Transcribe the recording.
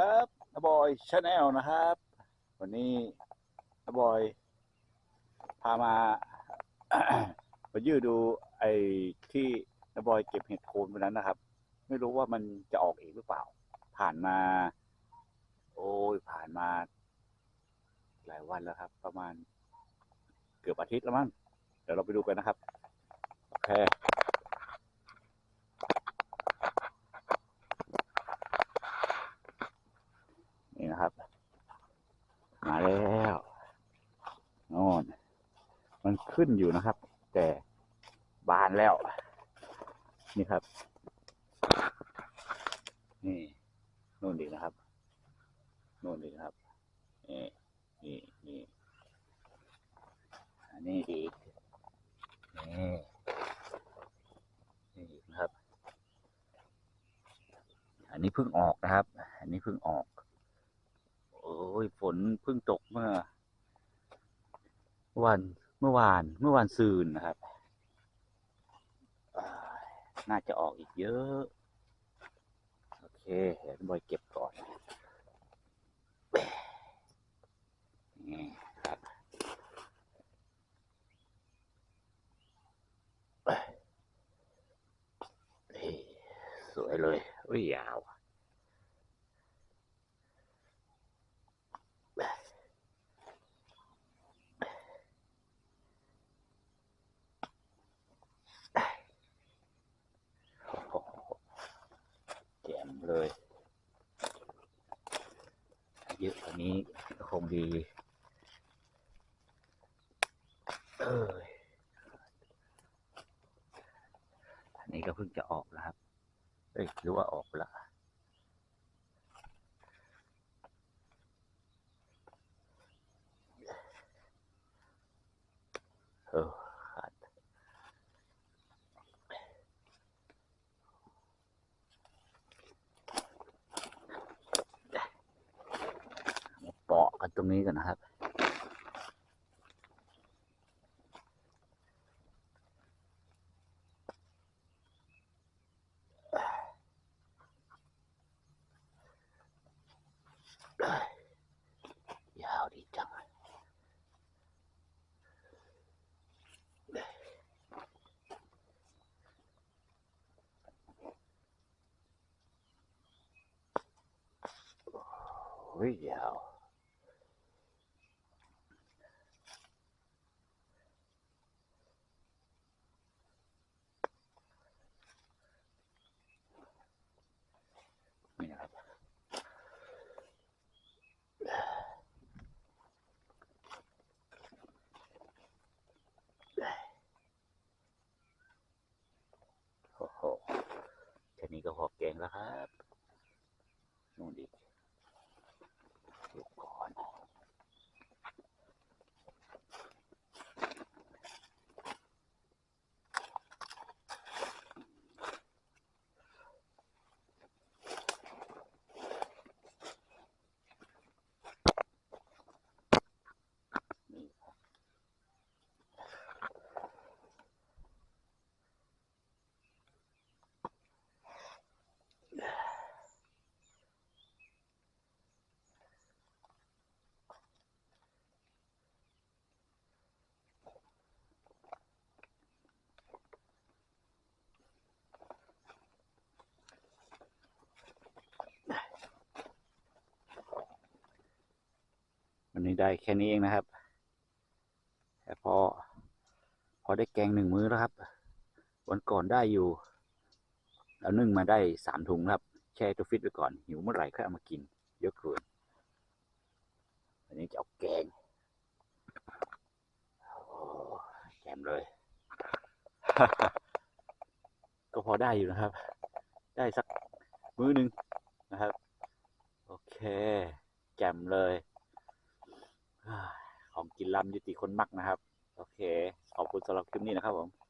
ครับนบอยชาแนลนะครับ วันนี้นบอย พามา มายืดดูไอ้ที่นบอยเก็บเห็ดโคนวันนั้นนะครับ ไม่รู้ว่ามันจะออกอีกหรือเปล่า ผ่านมา โอ้ยผ่านมา หลายวันแล้วครับ ประมาณ เกือบอาทิตย์แล้วมั้งเดี๋ยวเราไปดูกันนะครับ โอเค นี่นะครับ มาแล้วโน่น มันขึ้นอยู่นะครับ แต่บานแล้ว นี่ครับ นี่โน่นดีนะครับโน่นดีนะครับนี่นี่นี่อันนี้ดีนี่นี่นะครับ อันนี้เพิ่งออกนะครับ อันนี้เพิ่งออก โอ้ยฝนเพิ่งตกเมื่อวัน มื่อวานเมื่อวานซืนนะครับ น่าจะออกอีกเยอะ โอเคเดี๋ยวบอยเก็บก่อนนี่ครับสวยเลย อุ้ยยาว โอ้โหแจ่ม เลยเยอะกว่านี้คงดีเอออันนี้ก็เพิ่งจะออกแล้วครับ เอ้ยหรือว่าออกแล้วเออขาด มาเปาะกันต รงนี้กันนะครับ ยาวดีจังโอ้ยยาว นี่นะครับ โอ้โหแค่นี้ ก็พอแกงแล้วครับนู่นอีกดูก่อนนี่ครับวั นี้ได้แค่นี้เองนะครับแต่พอ พอได้แกงหนึ่งมื้อแล้วครับ วันก่อนได้อยู่เอานึ่งมาได้สามถุงครับ แช่ตัวฟิตไว้ก่อน หิวเมื่อไหร่ค่อยเอามากิน เยอะเกินอันนี้จะเอาแกงโอ้แจมเลย ก็พอได้อยู่นะครับ ได้สักมื้อหนึ่งนะครับ โอเคแจมเลย ของกินลำยุติคนมักนะครับ โอเค ขอบคุณสำหรับคลิปนี้นะครับผม